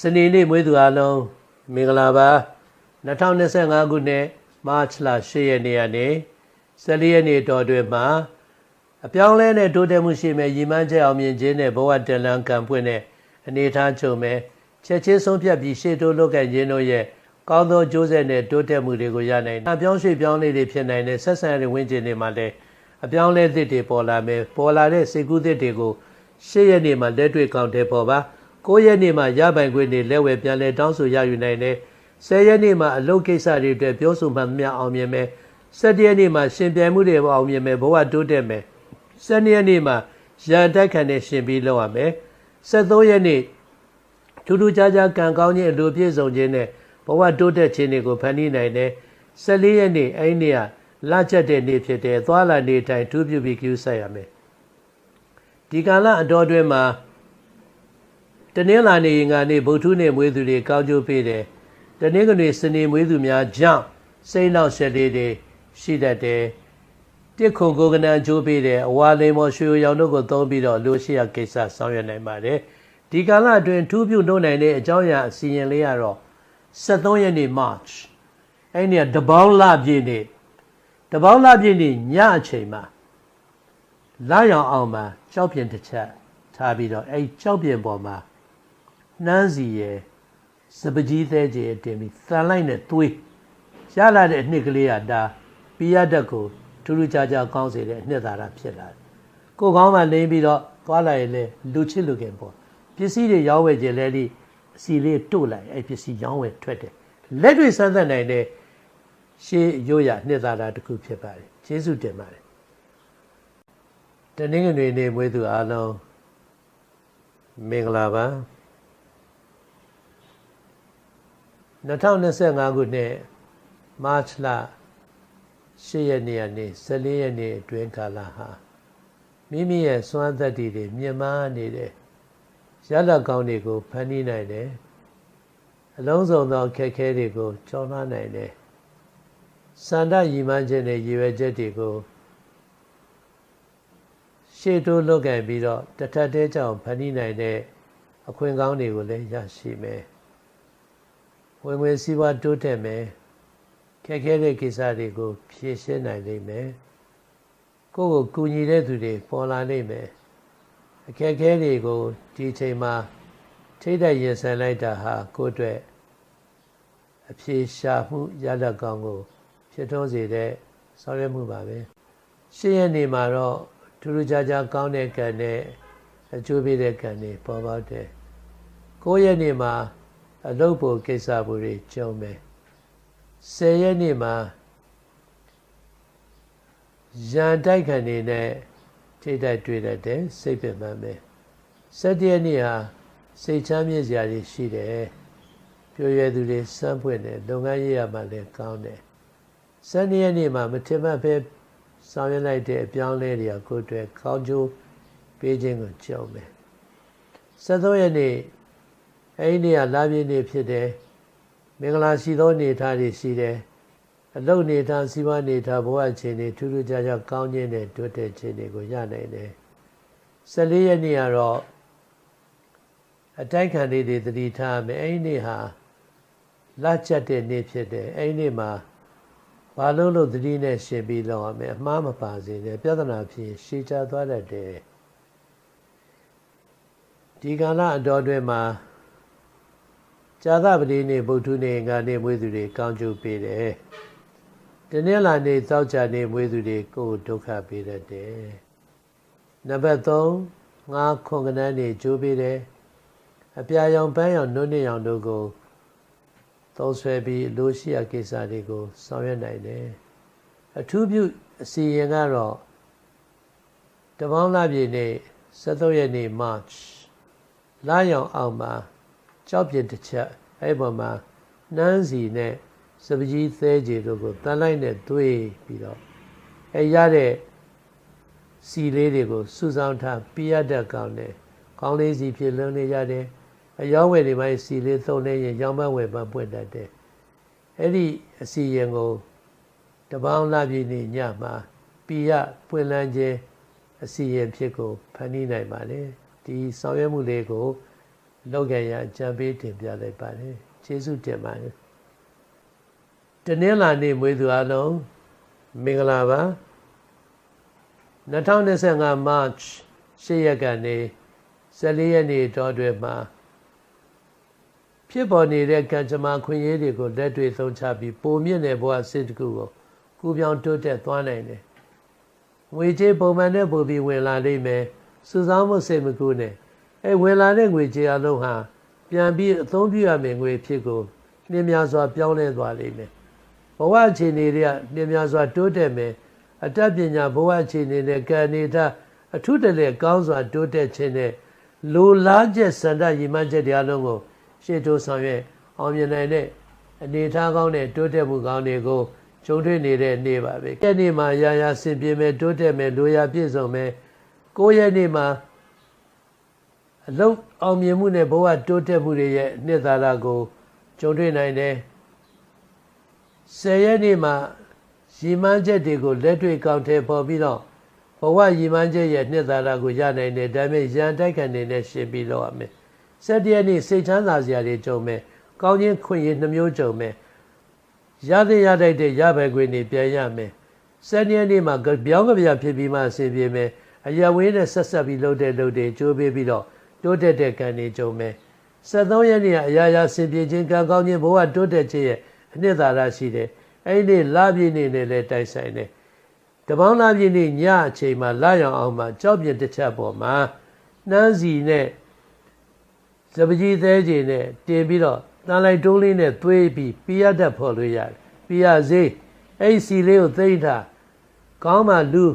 စနေနေ့မွေးသူအားလုံးမင်္ဂလာပါ2025ခုနှစ်မတ်လ10ရက်နေ့ကနေ14ရက်နေ့တော်တွင်မှာအပြောင်းလဲနဲ့တိုးတက်မှုရှိမဲ့ရည်မှန်းချက်အောင်မြင်ခြင်းနဲ့ဘဝတလန်ကံပွင့်တဲ့အနေအထားချုပ်မဲ့ချက်ချင်းဆုံးဖြတ်ပြီးရှေ့တိုးလုပ်ကခြင်းတို့ရဲ့ကောင်းသောကြိုးဆက်နဲ့တိုးတက်မှုတွေကိုရနိုင်တယ်။အပြောင်းရွှေ့ပြောင်းလေးတွေဖြစ်နိုင်တဲ့ဆက်ဆံရေးဝင်းကျင်တွေမှာလည်းအပြောင်းလဲသစ်တွေပေါ်လာမယ်ပေါ်လာတဲ့စိတ်ကူးသစ်တွေကိုရှေ့ရက်နေ့မှာလက်တွေ့ကောင်းတဲ့ပေါ်ပါ 9ရက်နေ့မှာရပိုင်ခွင့်တွေလက်ဝယ်ပြန်လဲတောင်းဆိုရယူနိုင်တယ်10ရက်နေ့မှာအလုပ်ကိစ္စတွေအတွက်ပြောဆိုမှများအောင်မြင်မယ်17ရက်နေ့မှာရှင်ပြိုင်မှုတွေအောင်မြင်မယ်ဘဝတိုးတက်မယ်12ရက်နေ့မှာရန်တိုက်ခံနဲ့ရှင်ပြီးလောက်ရမယ်73ရက်နေ့ထူးထူးခြားခြားကံကောင်းခြင်းအလိုပြည့်စုံခြင်းနဲ့ဘဝတိုးတက်ခြင်းတွေကိုဖန်တီးနိုင်တယ်14ရက်နေ့အဲ့ဒီနေ့ကလချက်တဲ့နေ့ဖြစ်တယ်သွားလာနေတိုင်းထူးပြုပြီးကျူးဆက်ရမယ်ဒီကာလအတော်တွင်မှာ တနင်္လာနေ့ငါနေ့ဗုဒ္ဓနေ့မွေးသူတွေကောင်းကျိုးပေးတယ်တနင်္ဂနွေစနေမွေးသူများကြောင့်စိတ်နောက်ဆက်လေးတွေရှိတတ်တယ်တစ်ခုကိုကနန်ကျိုးပေးတယ်အဝါလိမ်မော်ရွှေရောင်တို့ကိုသုံးပြီးတော့လူရှိရကိစ္စဆောင်ရွက်နိုင်ပါတယ်ဒီကာလအတွင်းထူးပြုလုပ်နိုင်တဲ့အကြောင်းအရာအစီရင်လေးကတော့73ရက်နေ့ March အဲ့ဒီကတပေါင်းလပြည့်နေ့တပေါင်းလပြည့်နေ့ညအချိန်မှာလာရောင်အောင်မှာကြောက်ပြင်တစ်ချက်ထားပြီးတော့အဲ့ကြောက်ပြင်ပေါ်မှာ နှမ်းစီရယ်စပကြီးသေးကြီးတင်ပြီးသန်လိုက်နဲ့သွေးရလာတဲ့အနှစ်ကလေးကဒါပိယတက်ကိုထူးထူးခြားခြားကောင်းစေတဲ့အနှစ်သာရဖြစ်လာတယ်ကိုကောင်းမှလိမ့်ပြီးတော့သွားလာရင်လေလူချစ်လူခင်ပေါ့ပစ္စည်းတွေရောင်းဝယ်ခြင်းလဲလိအစီလေးတို့လိုက်အဲ့ပစ္စည်းရောင်းဝယ်ထွက်တယ်လက်တွေစမ်းသပ်နိုင်တဲ့ရှေးရိုးရနှစ်သာရတစ်ခုဖြစ်ပါတယ်ကျေးဇူးတင်ပါတယ်တနင်္ဂနွေနေ့မွေးသူအားလုံးမင်္ဂလာပါ 2025ခုနှစ်မတ်လ10ရက်နေ့ကနေ14ရက်နေ့အတွင်းကာလဟာမိမိရဲ့စွမ်းသက်တွေမြင့်မားနေတဲ့ရလကောင်းတွေကိုဖန်တီးနိုင်တယ်အလုံးစုံသောခက်ခဲတွေကိုကျော်လွှားနိုင်တယ်စန္ဒရည်မှန်းခြင်းနဲ့ရည်ရွယ်ချက်တွေကိုရှေ့တိုးလုပ်ခဲ့ပြီးတော့တထက်တဲကြောင့်ဖန်တီးနိုင်တဲ့အခွင့်ကောင်းတွေကိုလည်းရရှိမယ် ဝင်ဝင်စည်းဝါးတိုးတက်မယ်ခက်ခဲတဲ့ကိစ္စတွေကိုဖြေရှင်းနိုင်လိမ့်မယ်ကိုယ့်ကိုကူညီတဲ့သူတွေပေါ်လာလိမ့်မယ်အခက်ခဲတွေကိုဒီချိန်မှာထိတ်တဲ့ရင်ဆိုင်လိုက်တာဟာကိုယ့်အတွက်အဖြေရှာမှုရလဒ်ကောင်းကို ဖြစ်ထွန်းစေတဲ့ဆောင်ရွက်မှုပါပဲရှင်းရနေမှာတော့ထူးထူးခြားခြားကောင်းတဲ့ကံနဲ့အကျိုးပေးတဲ့ကံတွေပေါ်ပေါက်တယ်ကိုယ့်ရဲ့နေမှာ အလုပ်ဖို့ကိစ္စဖို့တွေကြုံမယ်10ရက်နေ့မှာရန်တိုက်ခံနေနဲ့ထိတိုက်တွေ့တတ်တယ်စိတ်ပင်ပန်းပဲ7ရက်နေ့ဟာစိတ်ချမ်းမြေ့စရာတွေရှိတယ်ပြည့်ရသူတွေစမ်းပွင့်တယ်လုပ်ငန်းရေးရမှလည်းကောင်းတယ်7ရက်နေ့မှာမထင်မှတ်ပဲဆောင်ရွက်လိုက်တဲ့အပြောင်းလဲတွေကကိုယ်အတွက်ကောင်းကျိုးပေးခြင်းကိုကြုံမယ်73ရက်နေ့ အဲ့ဒီနေ့ကလာပြည့်နေ့ဖြစ်တယ်မင်္ဂလာရှိသောနေထားတွေရှိတယ်အလုတ်နေထားစီးပွားနေထားဘဝအခြေအနေထူးထူးခြားခြားကောင်းခြင်းနဲ့တိုးတက်ခြင်းတွေကိုရနိုင်တယ်14ရက်နေ့ကတော့အတိုက်ခံလေးတွေသတိထားမယ်အဲ့ဒီနေ့ဟာလာချက်တဲ့နေ့ဖြစ်တယ်အဲ့ဒီနေ့မှာဘာလို့လို့သတိနဲ့ရှင်ပြီးလောက်ရမယ်အမှားမပါစေနဲ့ပြဿနာဖြစ်ရှည်ချသွားတတ်တယ်ဒီကာလအတော်တွင်မှာ ဇာသပတိနေ့ဗုဒ္ဓနေ့ငါနေ့မွေးသူတွေကောင်းကျိုးပေးတယ်။တနင်္လာနေ့သောကြာနေ့မွေးသူတွေကိုဒုက္ခပေးတတ်တယ်။နံပါတ်3ငါခွန်ကနန်းနေ့ကျိုးပေးတယ်။အပြာရောင်ပန်းရောင်နှုတ်နှစ်ရောင်တို့ကိုသုံးဆွဲပြီးလိုရှိရာကိစ္စတွေကိုဆောင်ရွက်နိုင်တယ်။အထူးပြုအစီရင်ကတော့တပေါင်းလပြည့်နေ့73ရက်နေ့ March လာရောင်အောင်မှာ ကြောက်ပြစ်တစ်ချက်အဲ့ပေါ်မှာနှမ်းစီနဲ့စပကြီးသဲကြီးတို့ကိုတန်လိုက်နဲ့တွေးပြီးတော့အဲရတဲ့စီလေးတွေကိုစုဆောင်းထားပြရတတ်ကောင်းတယ်ကောင်းလေးစီဖြစ်လုံးနေရတယ်အယောဝယ်တွေပိုင်းစီလေးသုံးနေရင်ရောင်းပန်းဝယ်ပန်းပွင့်တတ်တယ်အဲ့ဒီအစီရင်ကိုတပေါင်းလာပြည့်နေ့ညမှာပြရပွင့်လန်းခြင်းအစီရင်ဖြစ်ကိုဖန်တီးနိုင်ပါလေဒီဆောင်ရွက်မှုလေးကို လောက်ကန်ရအကြံပေးတင်ပြလိုက်ပါတယ်ကျေးဇူးတင်ပါတယ်တနင်္လာနေ့မွေးသူအလုံးမင်္ဂလာပါ2025 March 10ရက်ကနေ14ရက်နေ့တောအတွင်းမှာဖြစ်ပေါ်နေတဲ့ကံကြမ္မာခွင့်ရေးတွေကိုလက်တွေ့သုံးချပြီးပုံမြင့်တဲ့ဘဝစစ်တကူကိုကူပြောင်းတိုးတက်သွားနိုင်တယ်။ငွေကြေးပုံမှန်နဲ့ပို့ပြီးဝင်လာလိမ့်မယ်။စုဆောင်းမှုစိတ်မကူနဲ့ အဲဝင်လာတဲ့ငွေကြေးအလုံးဟာပြန်ပြီးအသုံးပြုရမယ့်ငွေဖြစ်ကိုနှင်းများစွာပြောင်းလဲသွားလိမ့်မယ်။ဘဝအခြေအနေတွေကနှင်းများစွာတိုးတက်မယ်။အတတ်ပညာဘဝအခြေအနေနဲ့ကံနေတာအထုတလဲကောင်းစွာတိုးတက်ခြင်းနဲ့လိုလားချက်စန္ဒရည်မှန်းချက်တရားလုံးကိုရှေ့တိုးဆောင်ရွက်အောင်မြင်နိုင်တဲ့အနေအထားကောင်းတဲ့တိုးတက်မှုကောင်းတွေကိုကြုံတွေ့နေတဲ့နေ့ပါပဲ။အဲ့ဒီမှာရာရာဆင်ပြေမယ်တိုးတက်မယ်လိုရာပြည့်စုံမယ်။ကိုယ့်ရဲ့နေ့မှာ အလုံးအောင်မြင်မှုနဲ့ဘဝတိုးတက်မှုတွေရဲ့နှစ်သာရကိုကြုံတွေ့နိုင်တယ်။ဆယ်ရက်နေ့မှာရည်မှန်းချက်တွေကိုလက်တွေ့ကောက်ထဲပေါ်ပြီးတော့ဘဝရည်မှန်းချက်ရဲ့နှစ်သာရကိုရနိုင်တယ်ဒါပေမဲ့ရန်တိုက်ခံနေနဲ့ရှင်းပြီးတော့ရမယ်။ဆက်တရက်နေ့စိတ်ချမ်းသာစရာတွေကြုံမယ်။ကောင်းခြင်းခွင့်ရနှမျိုးကြုံမယ်။ရတဲ့ရတဲ့တဲ့ရဘယ်ခွင့်နေပြန်ရမယ်။ဆက်တရက်နေ့မှာပြောင်းကြပြဖြစ်ပြီးမှအစီပြေမယ်။အရာဝေးနဲ့ဆက်ဆက်ပြီးလှုပ်တဲ့လှုပ်တဲ့ကြိုးပေးပြီးတော့ တိုးတက်တဲ့ကံတွေကြုံမယ်73ရက်နေ့ကအရာရာဆင်ပြေခြင်းကံကောင်းခြင်းဘဝတိုးတက်ခြင်းရဲ့အနှစ်သာရရှိတယ်အဲ့ဒီလပြည့်နေ့နဲ့လည်းတိုက်ဆိုင်တယ်တပေါင်းလပြည့်နေ့ညအချိန်မှာလာရောင်အောင်မှာကြောက်ပြတစ်ချက်ပေါ်မှာနှမ်းစီနဲ့စပကြီးသေးခြင်းနဲ့တင်ပြီးတော့တန်လိုက်တုံးလေးနဲ့သွေးပြီးပြရတတ်ဖော်လို့ရတယ်ပြရစေးအဲ့စီလေးကိုသိမ့်ထားကောင်းမှလူ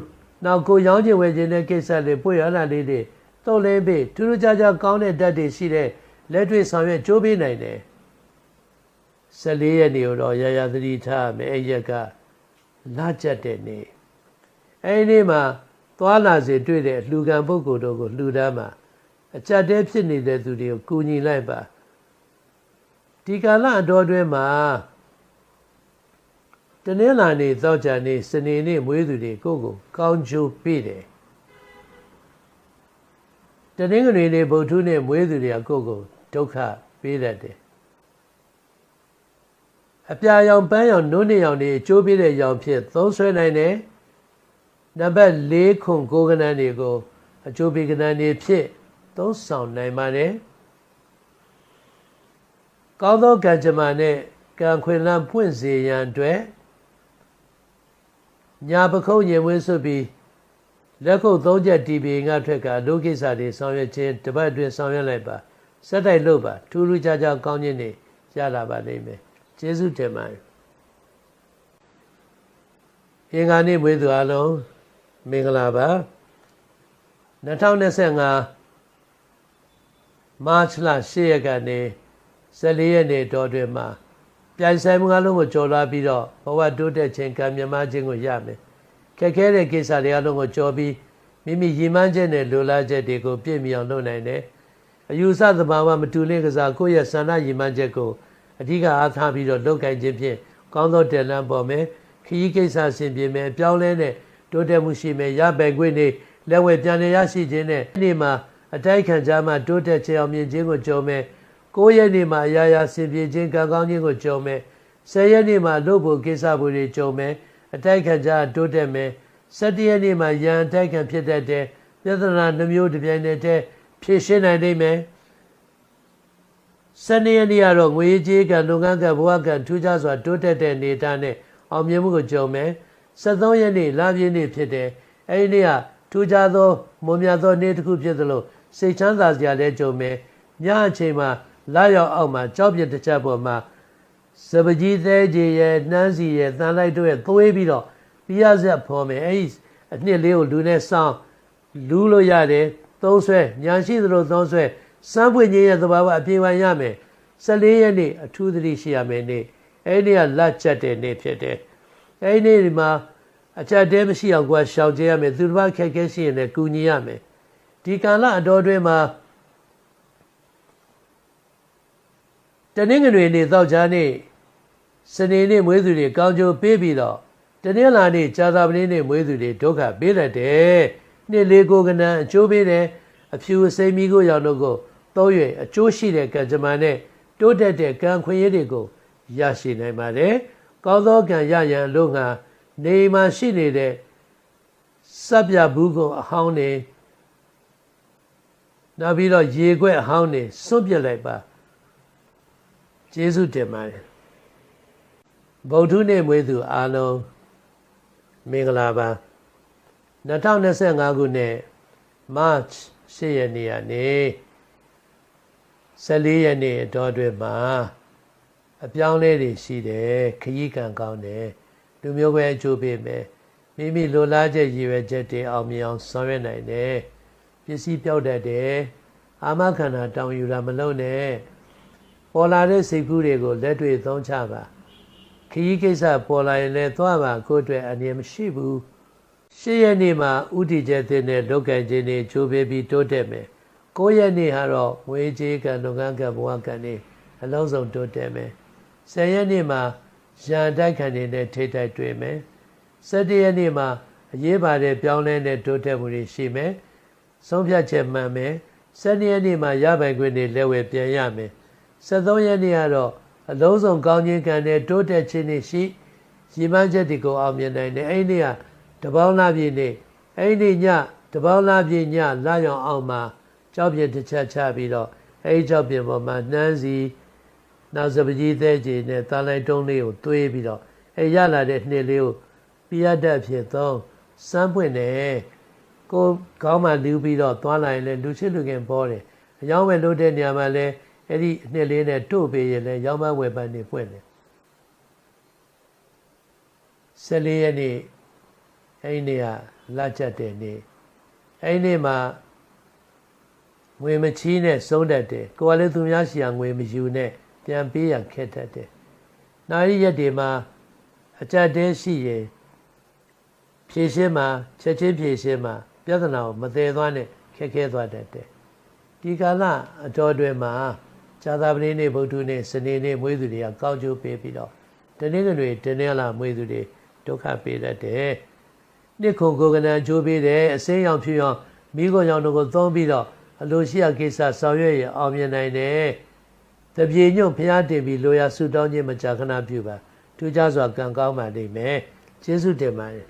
နောက်ကိုရောင်းခြင်းဝယ်ခြင်းတဲ့ကိစ္စတွေပွေရလာလေးတွေ တုံးလင်းပေးထူးထူးခြားခြားကောင်းတဲ့ဓာတ်တွေရှိတဲ့လက်တွေ့ဆောင်ရွက်ကြိုးပေးနိုင်တယ်14ရက်နေ့တော့ရရသတိထားမယ်အဲ့ရက်ကလာကြက်တဲ့နေ့အဲ့ဒီနေ့မှာသွားလာစေတွေ့တဲ့လူကံပုဂ္ဂိုလ်တို့ကိုလှူဒန်းမှာအကြက်တဲဖြစ်နေတဲ့သူတွေကိုကူညီလိုက်ပါဒီကာလအတော်တွင်းမှာတနင်္လာနေ့သောကြာနေ့စနေနေ့မွေးသူတွေကိုကိုကောင်းချိုးပေးတယ် တနင်္ဂနွေနေ့ဗုဒ္ဓနဲ့မွေးသူတွေကကိုယ့်ကိုဒုက္ခပေးတတ်တယ်အပြာရောင်ပန်းရောင်နုံးနေရောင်တွေအကျိုးပေးတဲ့ရောင်ဖြစ်သုံးဆွဲနိုင်တယ်နံပါတ်၄ခွန်ကိုကနန်းတွေကိုအကျိုးပေးကနန်းတွေဖြစ်သုံးဆောင်နိုင်ပါတယ်ကောင်းသောကံကြမ္မာနဲ့ကံခွင်လန်းဖွင့်စေရန်အတွက်ညာပခုံးရင်ဝင်းဆွပြီး လက်ခုပ်သုံးချက်တီပီငါထွက်ကဒုကိစ္စတွေဆောင်ရွက်ခြင်းတပတ်အတွင်းဆောင်ရွက်လိုက်ပါစက်တိုက်လို့ပါထူးထူးခြားခြားကောင်းခြင်းတွေရလာပါလိမ့်မယ်ကျေးဇူးတင်ပါတယ်အင်္ဂါနေ့မွေးသူအလုံးမင်္ဂလာပါ2025မတ်လ10ရက်ကနေ14ရက်နေ့တော်တွင်မှာပြိုင်ဆိုင်မှုအလုံးကိုကြော်လာပြီးတော့ဘဝတိုးတက်ခြင်းကံမြမခြင်းကိုရမယ်ခ က်ခဲတဲ့ကိစ္စတွေအလုံးကိုကြော်ပြီးမိမိရည်မှန်းချက်နဲ့လိုလားချက်တွေကိုပြည့်မီအောင်လုပ်နိုင်တယ်။အယူဆသဘာဝမတူလင့်ကစားကိုယ့်ရဲ့ဆန္ဒရည်မှန်းချက်ကိုအဓိကအားထားပြီးတော့လုပ်ကိုင်ခြင်းဖြင့်ကောင်းသောတယ်လန်းပေါ်မယ်။ခရီးကိစ္စဆင်ပြေမယ်။ပြောင်းလဲတဲ့တိုးတက်မှုရှိမယ်။ရပဲခွင့်နေလက်ဝဲပြန်လည်ရရှိခြင်းနဲ့ဒီနေ့မှာအတိုက်ခံကြမှာတိုးတက်ခြင်းအောင်မြင်ခြင်းကိုကြုံမယ်။ကိုယ့်ရဲ့နေ့မှာအရာရာဆင်ပြေခြင်းကံကောင်းခြင်းကိုကြုံမယ်။ဆယ်ရက်နေ့မှာလုပ်ဖို့ကိစ္စတွေကြုံမယ်။ အတိုက်ခံကြတိုးတက်မယ်17ရက်နေ့မှာရန်အတိုက်ခံဖြစ်တတ်တဲ့ပြဿနာနှမျိုးတစ်ပြိုင်တည်းဖြေရှင်းနိုင်နိုင်မယ်12ရက်နေ့ကတော့ငွေကြေးကလုပ်ငန်းကဘဝကထူးခြားစွာတိုးတက်တဲ့နေတာနဲ့အောင်မြင်မှုကိုကြုံမယ်73ရက်နေ့လပြည့်နေ့ဖြစ်တယ်အဲဒီနေ့ကထူးခြားသောမွန်မြတ်သောနေ့တစ်ခုဖြစ်သလိုစိတ်ချမ်းသာစရာလည်းကြုံမယ်ညအချိန်မှာလာရောက်အောက်မှာကြောက်ပြတစ်ချက်ပေါ်မှာ စပကြီးသေးကြီးရဲ့နှမ်းစီရဲ့တန်လိုက်တို့ရဲ့သွေးပြီးတော့ပြရဆက်ဖော်မယ်အဲ့ဒီအနှစ်လေးကိုလူနဲ့စောင်းလူးလို့ရတယ်သုံးဆွဲညာရှိသလိုသုံးဆွဲစမ်းပွင့်ခြင်းရဲ့သဘာဝအပြေဝရမယ်14ရက်နေ့အထူးသတိရှိရမယ်နေ့အဲ့ဒီကလက်ချက်တဲ့နေ့ဖြစ်တယ်အဲ့ဒီနေ့ဒီမှာအချက်တဲမရှိအောင်ကွာရှောင်ကြရမယ်သူတစ်ပါးခက်ခဲရှိရင်လည်းကူညီရမယ်ဒီကာလအတော်တွင်မှာ တနင်္ဂနွေနေ့သောကြားနေ့စနေနေ့မွေးသူတွေကောင်းကျိုးပေးပြီးတော့တနင်္လာနေ့ကြာသပတေးနေ့မွေးသူတွေဒုက္ခပေးတတ်တယ်နှစ်လေးကိုကနန်းအကျိုးပေးတယ်အဖြူအစိမ်းမီကိုရောက်လို့ကိုသုံး၍အကျိုးရှိတဲ့ကံကြမ္မာနဲ့တိုးတက်တဲ့ကံခွင့်ရည်တွေကိုရရှိနိုင်ပါတယ်။ကောင်းသောကံရရန်လို့ငါနေမှာရှိနေတဲ့စပ်ပြဘူးကိုအဟောင်းနေနောက်ပြီးတော့ရေခွက်အဟောင်းနေစွန့်ပစ်လိုက်ပါ ကျေးဇူးတင်ပါတယ်ဗုဒ္ဓနေ့မွေးသူအားလုံးမင်္ဂလာပါ2025ခုနှစ် March 10ရက်နေ့ကနေ14ရက်နေ့အတော်အတွင်းမှာအပြောင်းလဲတွေရှိတယ်ခရီးကံကောင်းတယ်လူမျိုးပဲအကျိုးပေးမယ်မိမိလိုလားချက်ရည်ရွယ်ချက်တွေအောင်မြင်အောင်ဆောင်ရွက်နိုင်တယ်ပစ္စည်းပြောက်တတ်တယ်အာမခန္ဓာတောင်းယူတာမလုပ်နဲ့ ပေါ်လာတဲ့စိတ်ကူးတွေကိုလက်တွေ့သုံးချပါခရီးကိစ္စပေါ်လာရင်လည်းသွားပါကိုယ့်အတွက်အနေမရှိဘူးရှေ့ရက်နေ့မှာဥတီကျတဲ့နဲ့လောက်ကံခြင်းတွေချိုးပေးပြီးတိုးတက်မယ်ကိုယ့်ရက်နေ့ဟာတော့ငွေကြေးကံလုပ်ငန်းကံဘဝကံတွေအလုံးစုံတိုးတက်မယ်ဆယ်ရက်နေ့မှာရန်တိုက်ခံတွေနဲ့ထိတိုက်တွေ့မယ်၁၇ရက်နေ့မှာအရေးပါတဲ့ပြောင်းလဲတဲ့တိုးတက်မှုတွေရှိမယ်ဆုံးဖြတ်ချက်မှန်မယ်၁၂ရက်နေ့မှာရပိုင်ခွင့်တွေလက်ဝဲပြန်ရမယ် 73ရက်နေ့ကတော့အလုံးစုံကောင်းခြင်းကံနဲ့တိုးတက်ခြင်းတွေရှိရည်မှန်းချက်တွေကိုအောင်မြင်နိုင်တယ်အဲ့ဒီနေ့ကတပေါင်းလားပြည့်နေ့အဲ့ဒီညတပေါင်းလားပြည့်ညလာရောင်အောင်မှာကြောက်ပြတစ်ချက်ချပြီးတော့အဲ့ဒီကြောက်ပြပေါ်မှာနှမ်းစီနောက်စပကြီးသေးကြီးနဲ့တာလိုက်တုံးလေးကိုတွေးပြီးတော့အဲ့ရလာတဲ့နှစ်လေးကိုပြရတတ်ဖြစ်သုံးစမ်းပွင့်တယ်ကိုကောင်းမှလူပြီးတော့သွားလာရင်လည်းလူချစ်လူခင်ပေါ်တယ်အယောင်းပဲလို့တဲ့နေရာမှာလည်း အဲ့ဒီနှစ်လေးနဲ့တို့ပေးရင်လည်းရောင်းမဝယ်ပန်းနေပွင့်တယ်14ရက်နေ့အဲ့ဒီနေ့ကလာချက်တဲ့နေ့အဲ့ဒီနေ့မှာငွေမချီးနဲ့စုံးတတ်တယ်ကိုယ်ကလည်းသူများရှိအောင်ငွေမယူနဲ့ပြန်ပေးရခက်တတ်တယ်နောက်ရက်တွေမှာအကြက်တဲရှိရင်ဖြည့်ရှင်းမှာချက်ချင်းဖြည့်ရှင်းမှာပြဿနာကိုမသေးသွားနဲ့ခက်ခဲသွားတတ်တယ်ဒီကာလအတော်တွင်မှာ ဇာတာပတိနေ့ဗုဒ္ဓနေ့စနေနေ့မွေးသူတွေကကောင်းကျိုးပေးပြီးတော့တနေ့ကတွေတနေ့လာမွေးသူတွေဒုက္ခပေးတတ်တယ်နှစ်ခုကိုကနံကျိုးပေးတယ်အစင်းရောင်ဖြူရောင်မိခိုရောင်တို့ကိုသုံးပြီးတော့အလိုရှိရာကိစ္စဆောင်ရွက်ရအောင်မြင်နိုင်တယ်တပြေညွန့်ဖျားတင်ပြီးလိုရာဆုတောင်းခြင်းမကြာခဏပြုပါထူးခြားစွာကံကောင်းပါလိမ့်မယ်ကျေးဇူးတင်ပါတယ်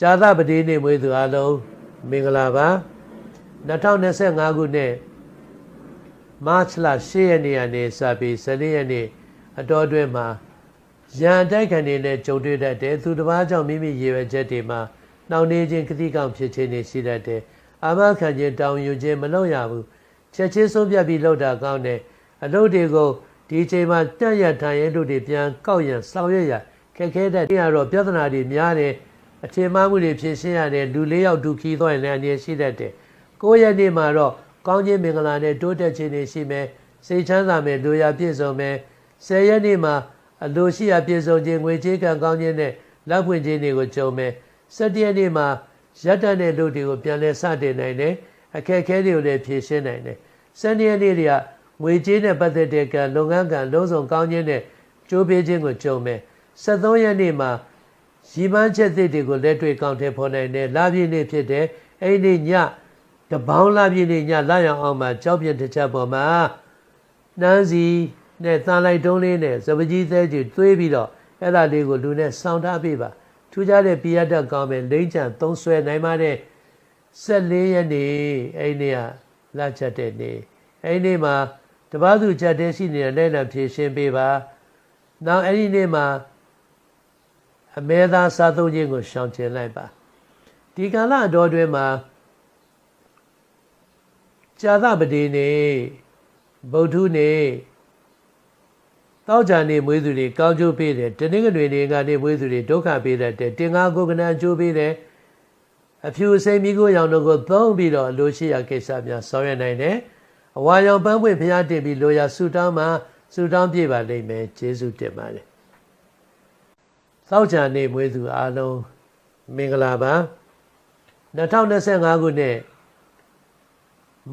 ဇာသပတိနေ့မွေးသူအလုံးမင်္ဂလာပါ2025ခုနှစ် မတ်လ10ရက်နေ့ကနေစပြီး14ရက်နေ့အတော်အတွင်းမှာရန်တိုက်ခံနေတဲ့ကြုံတွေ့တတ်တယ်သူတစ်ပါးကြောင့်မိမိရည်ရွယ်ချက်တွေမှာနှောင့်နှေးခြင်းခတိကောင်ဖြစ်ခြင်းတွေရှိတတ်တယ်အာမခံခြင်းတောင်းယူခြင်းမလုပ်ရဘူးချက်ချင်းဆုံးဖြတ်ပြီးလုပ်တာကောင်းတယ်အလုပ်တွေကိုဒီချိန်မှာတက်ရထိုင်ရဲတို့တွေပြန်ကောက်ရန်ဆောင်ရွက်ရခက်ခဲတဲ့နေရာတော့ပြဿနာတွေများတယ်အထင်မှားမှုတွေဖြစ်ရှင်းရတယ်လူလေးယောက်ဒုက္ခသွားရင်လည်းအနေရှိတတ်တယ်ကိုယ့်ရဲ့နေ့မှာတော့ ကောင်းခြင်းမင်္ဂလာနဲ့တိုးတက်ခြင်းတွေရှိမယ်စိတ်ချမ်းသာမယ်လူရပြည့်စုံမယ်ဆယ်ရက်နေ့မှာအလိုရှိရာပြည့်စုံခြင်းငွေကြေးကံကောင်းခြင်းနဲ့လက်ဖွင့်ခြင်းတွေကိုကြုံမယ်၁၇ရက်နေ့မှာရက်တတဲ့လူတွေကိုပြန်လဲစတင်နိုင်တယ်အခက်အခဲတွေကိုလည်းဖြေရှင်းနိုင်တယ်၁၂ရက်နေ့တွေကငွေကြေးနဲ့ပတ်သက်တဲ့ကံလုပ်ငန်းကံလုံးစုံကောင်းခြင်းနဲ့ကြိုးပေးခြင်းကိုကြုံမယ်73ရက်နေ့မှာရီမန်းချက်သစ်တွေကိုလက်တွေ့ကောင်းထည့်ဖော်နိုင်တယ်လာပြည့်နေ့ဖြစ်တယ်အဲ့ဒီည တပေါင်းလာပြည့်နေ့ညလာရောင်အောင်မှာကြောက်ပြတစ်ချက်ပေါ်မှာနန်းစီနဲ့တန်လိုက်တုံးလေးနဲ့စပကြီးသေးကြီးသွေးပြီးတော့အဲ့ဒါလေးကိုလူနဲ့စောင့်ထားပေးပါထူးခြားတဲ့ပြရတတ်ကောင်းမယ်လိမ့်ချံသုံးဆွဲနိုင်ပါတဲ့14ရက်နေ့အဲ့ဒီကလာချက်တဲ့နေ့အဲ့ဒီနေ့မှာတပားသူချက်တဲ့ရှိနေတဲ့လက်လက်ဖြည့်ရှင်းပေးပါနောက်အဲ့ဒီနေ့မှာအမဲသားစားသုံးခြင်းကိုရှောင်ကျဉ်လိုက်ပါဒီကာလအတော်တွင်မှာ ဇာသပတိနေ့ဗုဒ္ဓနေ့တောက်ကြနေမွေးသူတွေကောင်းကျိုးပေးတယ်တနင်္ဂနွေနေ့ကနေမွေးသူတွေဒုက္ခပေးတတ်တယ်တင်္ဂါကိုကနအကျိုးပေးတယ်အဖြူစိမ်မိကိုရောင်တို့ကိုသုံးပြီးတော့အလိုရှိရာကိစ္စများဆောင်ရွက်နိုင်တယ်အဝါရောင်ပန်းပွင့်ဖျားတင်ပြီးလိုရာဆူတောင်းမှာဆူတောင်းပြပါလိမ့်မယ်ကျေးဇူးတင်ပါတယ်သောကြနေမွေးသူအားလုံးမင်္ဂလာပါ2025ခုနှစ်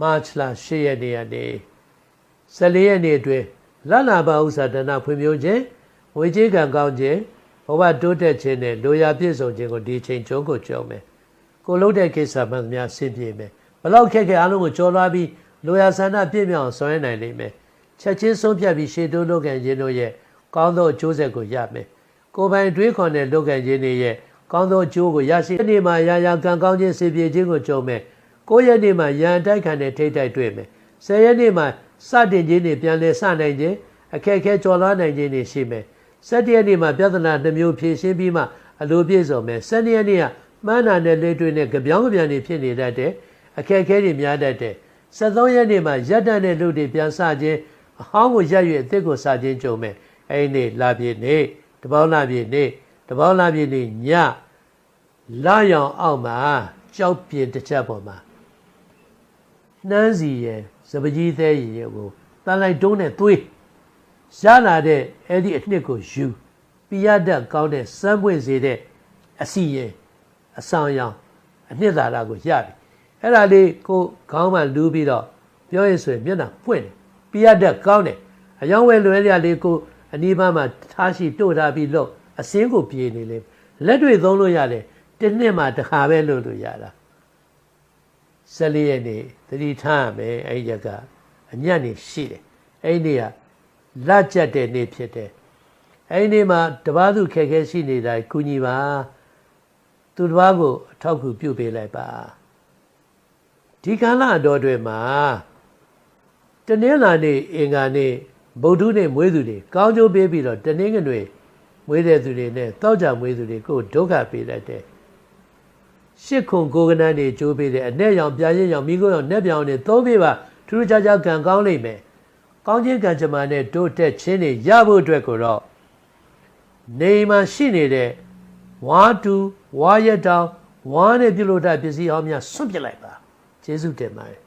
မတ်လ10ရက်နေ့ကနေ14ရက်နေ့အတွင်းလလဘာဥစ္စာဒနာဖွံ့ဖြိုးခြင်းဝေကြီးကံကောင်းခြင်းဘဝတိုးတက်ခြင်းနဲ့လိုရာပြည့်စုံခြင်းကိုဒီချိန်ကျုံးကိုကြုံမယ်ကိုလုံးတဲ့ကိစ္စမှန်သမျှဆင်ပြေမယ်ဘလောက်ခက်ခဲအားလုံးကိုကြော်လွှားပြီးလိုရာဆန္ဒပြည့်မြောက်ဆောင်ရွက်နိုင်လိမ့်မယ်ချက်ချင်းဆုံးဖြတ်ပြီးရှေ့တိုးလုပ်ကံခြင်းတို့ရဲ့ကောင်းသောအကျိုးဆက်ကိုရမယ်ကိုယ်ပိုင်တွေးခေါ်တဲ့လုပ်ကံခြင်းတွေရဲ့ကောင်းသောအကျိုးကိုရရှိတဲ့နေ့မှာရာရာကံကောင်းခြင်းစေပြေခြင်းကိုကြုံမယ် 9ရက်နေ့မှာရန်တိုက်ခံတဲ့ထိတ်တိုက်တွေ့မယ်10ရက်နေ့မှာစတင်ခြင်းတွေပြန်လည်စနိုင်ခြင်းအခက်အခဲကျော်လွှားနိုင်ခြင်းတွေရှိမယ်17ရက်နေ့မှာပြဿနာတစ်မျိုးဖြေရှင်းပြီးမှအလိုပြည့်စုံမယ်12ရက်နေ့ကမှန်းနာတဲ့လက်တွေ့နဲ့ကြပြောင်းကြပြန်တွေဖြစ်နေတတ်တယ်အခက်အခဲတွေများတတ်တယ်73ရက်နေ့မှာရက်တန့်တဲ့လူတွေပြန်စခြင်းအဟောင်းကိုရက်ရွေအစ်စ်ကိုစခြင်းကြုံမယ်အဲ့ဒီနေ့လာပြည့်နေ့တပေါင်းလာပြည့်နေ့တပေါင်းလာပြည့်နေ့ညလာရောင်အောက်မှာကြောက်ပြင်းတစ်ချက်ပေါ်မှာ နှမ်းစီရဲ့စပကြီးသေးရည်ကိုတန်လိုက်တုံးနဲ့သွေးရလာတဲ့အဲ့ဒီအနှစ်ကိုယူပြရတတ်ကောင်းတဲ့စမ်းပွင့်စေတဲ့အစီရင်အဆောင်ရောင်အနှစ်သာရကိုရပြီအဲ့ဒါလေးကိုခေါင်းမှလူးပြီးတော့ပြောရဆိုရင်မျက်နှာပွင့်တယ်ပြရတတ်ကောင်းတယ်အယောင်ဝဲလွယ်ရလေးကိုအနီးပါးမှာထားရှိတို့ထားပြီးလို့အစင်းကိုပြေနေလေလက်တွေသုံးလို့ရတယ်တစ်နှစ်မှတစ်ခါပဲလို့လို့ရတာ 14ရက်နေ့သတိထားရမယ်အဲ့ဒီရက်ကအညံ့နေရှိတယ်အဲ့ဒီနေ့ကလက်ကျက်တဲ့နေ့ဖြစ်တယ်အဲ့ဒီနေ့မှာတပားသူခက်ခဲရှိနေတာကုညီပါသူတစ်ပါးကိုအထောက်အကူပြုပေးလိုက်ပါဒီကာလအတော်တွေမှာတနင်္လာနေ့အင်္ဂါနေ့ဗုဒ္ဓနေ့မွေးသူတွေကောင်းကျိုးပေးပြီးတော့တနင်္ဂနွေမွေးတဲ့သူတွေနဲ့တောက်ကြမွေးသူတွေကိုဒုက္ခပေးတတ်တယ် ရှစ်ခုကိုကနန်းတွေကျိုးပေးတယ်အ내ရောင်ပြာရင်ရောင်မိခိုးရောင်내ပြောင်တွေသုံးပေးပါထူးထူးခြားခြားကံကောင်းလိမ့်မယ်ကောင်းခြင်းကံကြမ္မာနဲ့တိုးတက်ခြင်းတွေရဖို့အတွက်ကိုတော့နေမှာရှိနေတဲ့ဝါတူဝါရက်တောင်ဝါနဲ့ပြုလို့တဲ့ပစ္စည်းဟောင်းများဆွန့်ပစ်လိုက်ပါကျေးဇူးတင်ပါတယ်